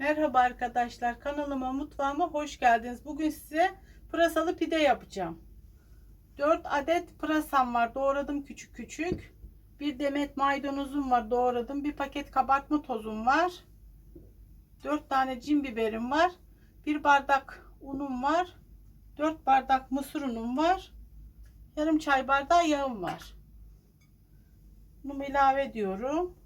Merhaba arkadaşlar kanalıma mutfağıma hoş geldiniz. Bugün size pırasalı pide yapacağım. 4 adet pırasam var doğradım küçük küçük. Bir demet maydanozum var doğradım. Bir paket kabartma tozum var. 4 tane cin biberim var. Bir bardak unum var. 4 bardak mısır unum var. Yarım çay bardağı yağım var. Bunu ilave ediyorum.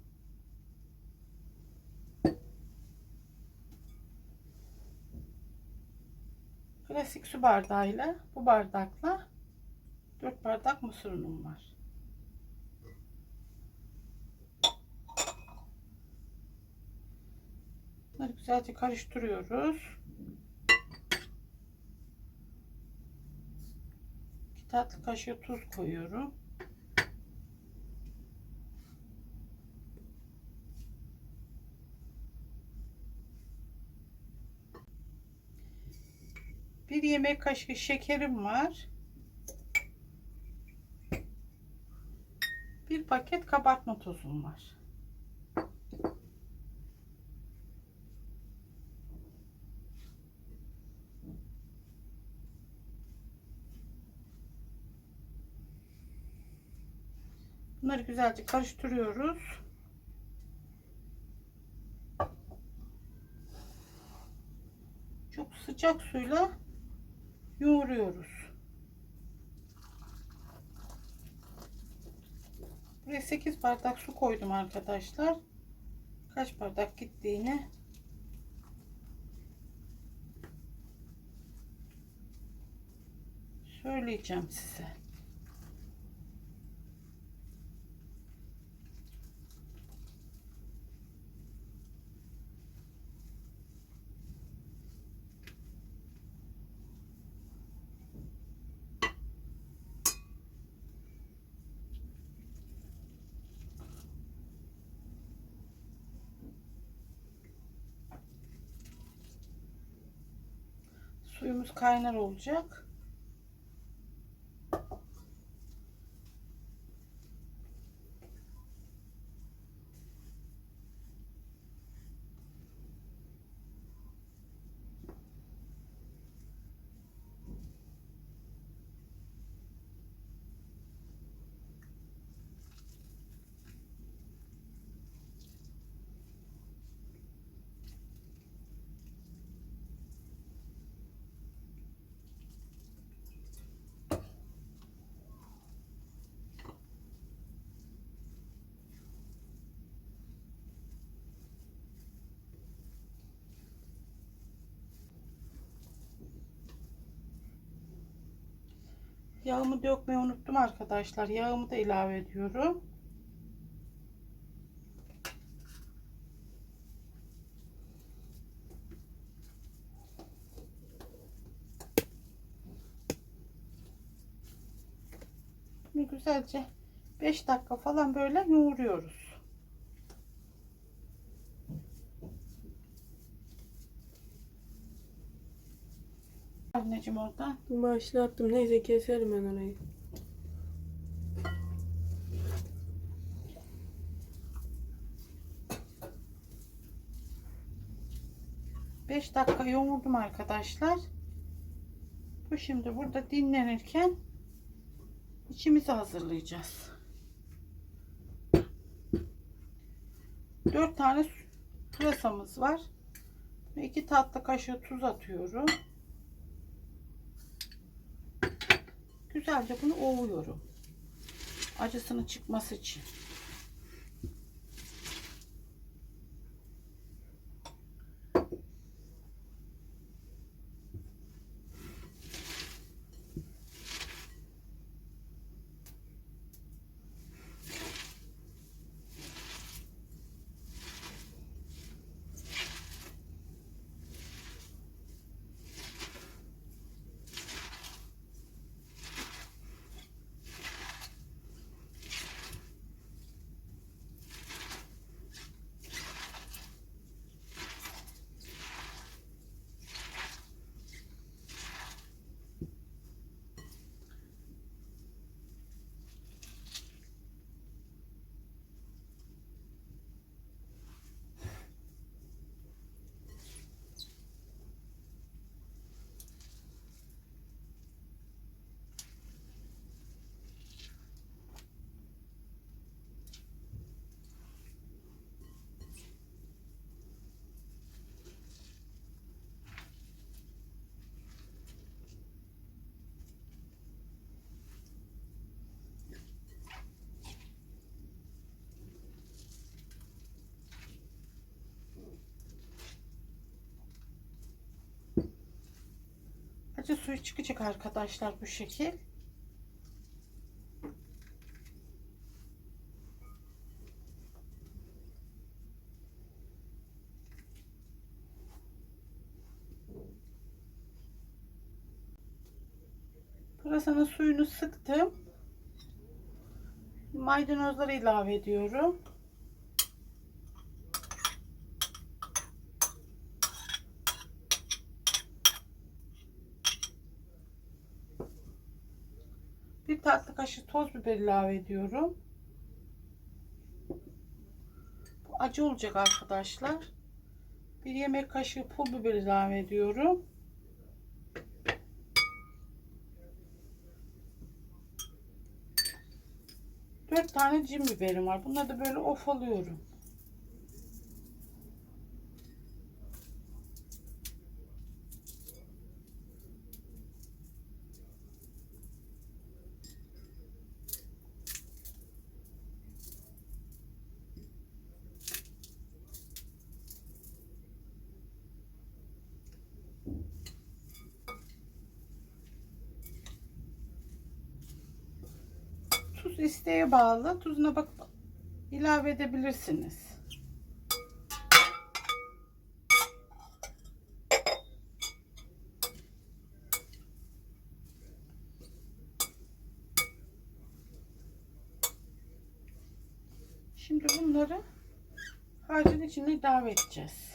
Klasik su bardağıyla bu bardakla 4 bardak mısır unum var. Bunları güzelce karıştırıyoruz. 2 tatlı kaşığı tuz koyuyorum. Bir yemek kaşığı şekerim var. Bir paket kabartma tozum var. Bunları güzelce karıştırıyoruz. Çok sıcak suyla yoğuruyoruz. Buraya 8 bardak su koydum arkadaşlar. Kaç bardak gittiğini söyleyeceğim size. Suyumuz kaynar olacak. Yağımı dökmeyi unuttum arkadaşlar. Yağımı da ilave ediyorum. Güzelce 5 dakika falan böyle yoğuruyoruz. Anneciğim oradan. Başlattım. Neyse keserim ben orayı. Beş dakika yoğurdum arkadaşlar. Bu şimdi burada dinlenirken içimizi hazırlayacağız. 4 tane pırasamız var. Ve 2 tatlı kaşığı tuz atıyorum. Güzelce bunu ovuyorum. Acısının çıkması için. Sadece suyu çıkacak arkadaşlar bu şekil. Pırasanın suyunu sıktım. Maydanozları ilave ediyorum. Bir tatlı kaşığı toz biber ilave ediyorum. Bu acı olacak arkadaşlar. Bir yemek kaşığı pul biber ilave ediyorum. Dört tane cin biberim var. Bunları da böyle ofalıyorum. Tuz isteğe bağlı. Tuzuna bak ilave edebilirsiniz. Şimdi bunları harcın içine ilave edeceğiz.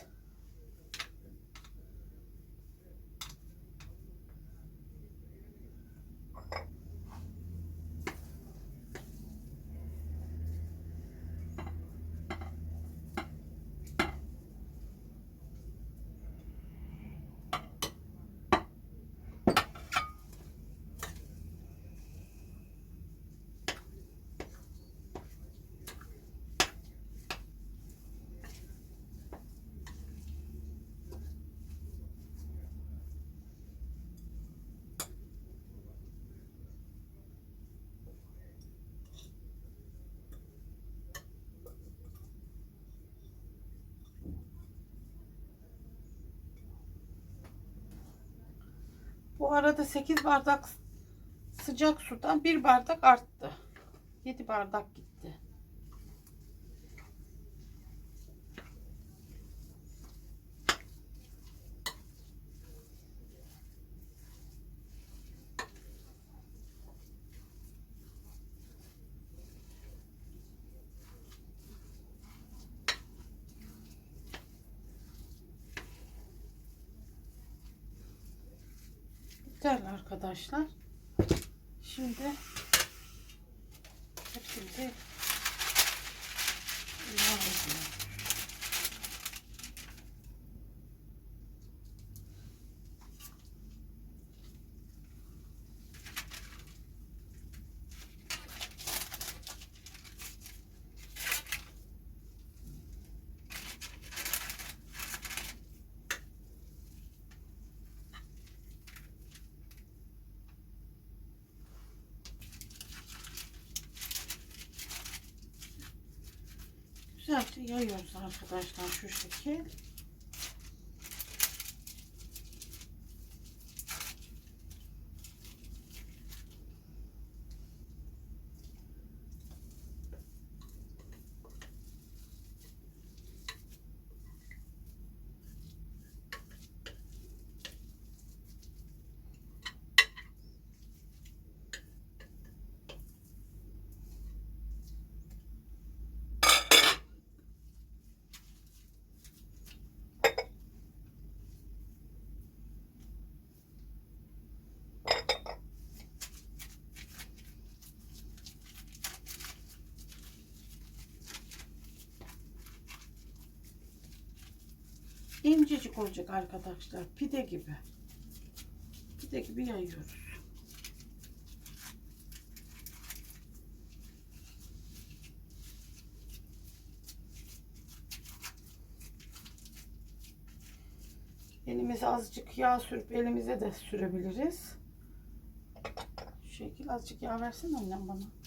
Bu arada 8 bardak sıcak sudan 1 bardak arttı. 7 bardak gitti. Yeterli arkadaşlar. Şimdi hepsini ilave ediyorum. Güzelce yayıyoruz arkadaşlar şu şekil. İncecik olacak arkadaşlar. Pide gibi. Pide gibi yayıyoruz. Elimize azıcık yağ sürüp elimize de sürebiliriz. Şu şekil azıcık yağ versene annem bana.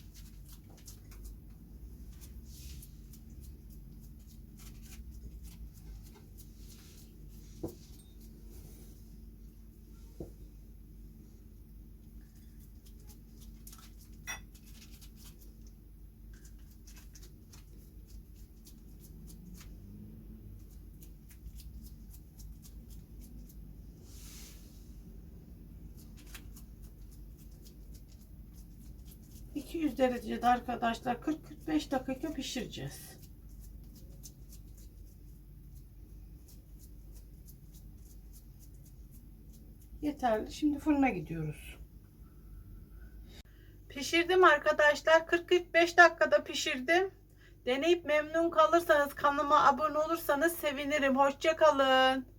200 derecede arkadaşlar 40-45 dakika pişireceğiz. Yeterli. Şimdi fırına gidiyoruz. Pişirdim arkadaşlar. 40-45 dakikada pişirdim. Deneyip memnun kalırsanız kanalıma abone olursanız sevinirim. Hoşça kalın.